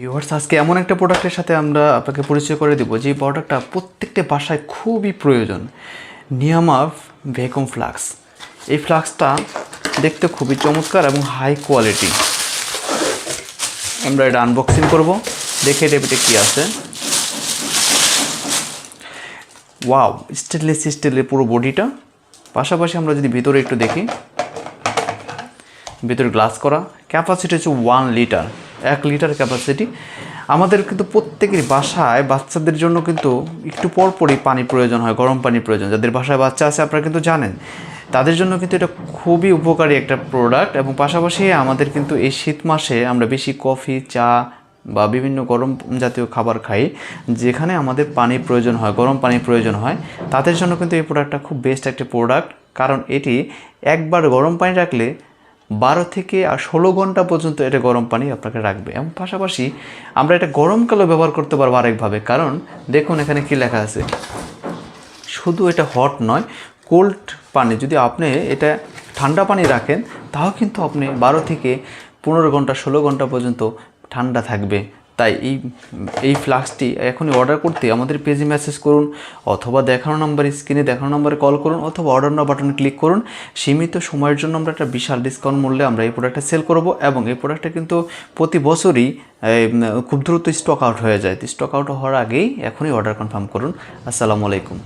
Viewers আজকে এমন একটা প্রোডাক্টের সাথে আমরা আপনাকে পরিচয় করে দেবো, যে প্রোডাক্টটা প্রত্যেকটা বাসায় খুবই প্রয়োজন। নিয়ামা ভ্যাকুম ফ্লাক্স এই ফ্লাক্সটা দেখতে খুবই চমৎকার এবং হাই কোয়ালিটি আমরা এটা আনবক্সিং করব, দেখে ভিতরে কী আছে। ওয়াও স্টেনলেস স্টিলের পুরো বডিটা পাশাপাশি আমরা যদি ভিতরে একটু দেখি। ভিতরে গ্লাস করা। ক্যাপাসিটি হচ্ছে ওয়ান লিটার এক লিটার ক্যাপাসিটি আমাদের কিন্তু প্রত্যেকের বাসায় বাচ্চাদের জন্য কিন্তু একটু পরপরই পানি প্রয়োজন হয়, গরম পানি প্রয়োজন। যাদের বাসায় বাচ্চা আছে আপনারা কিন্তু জানেন, তাদের জন্য কিন্তু এটা খুবই উপকারী একটা প্রোডাক্ট এবং পাশাপাশি আমাদের কিন্তু এই শীত মাসে আমরা বেশি কফি, চা বা বিভিন্ন গরম জাতীয় খাবার খাই, যেখানে আমাদের পানির প্রয়োজন হয়, গরম পানির প্রয়োজন হয়। তাদের জন্য কিন্তু এই প্রোডাক্টটা খুব বেস্ট একটা প্রোডাক্ট কারণ এটি একবার গরম পানি রাখলে বারো থেকে আর ষোলো ঘণ্টা পর্যন্ত এটা গরম পানি আপনাকে রাখবে। এবং পাশাপাশি আমরা এটা গরমকালেও ব্যবহার করতে পারব আরেকভাবে। কারণ দেখুন এখানে কি লেখা আছে। শুধু এটা হট নয় কোল্ড পানি। যদি আপনি এটা ঠান্ডা পানি রাখেন, তাও কিন্তু আপনি বারো থেকে পনেরো ঘণ্টা, ষোলো ঘণ্টা পর্যন্ত ঠান্ডা থাকবে। তাই এই এই ফ্লাক্সটি এখনই অর্ডার করতে আমাদের পেজে মেসেজ করুন অথবা দেখানো নাম্বার স্ক্রিনে দেখানো নাম্বারে কল করুন অথবা অর্ডার না বাটনে ক্লিক করুন। সীমিত সময়ের জন্য আমরা একটা বিশাল ডিসকাউন্ট মূল্যে আমরা এই প্রোডাক্টটা সেল করব এবং এই প্রোডাক্টটা কিন্তু প্রতি বছরই খুব দ্রুত স্টক আউট হয়ে যায়। স্টক আউট হওয়ার আগেই এখনই অর্ডার কনফার্ম করুন। আসসালামু আলাইকুম।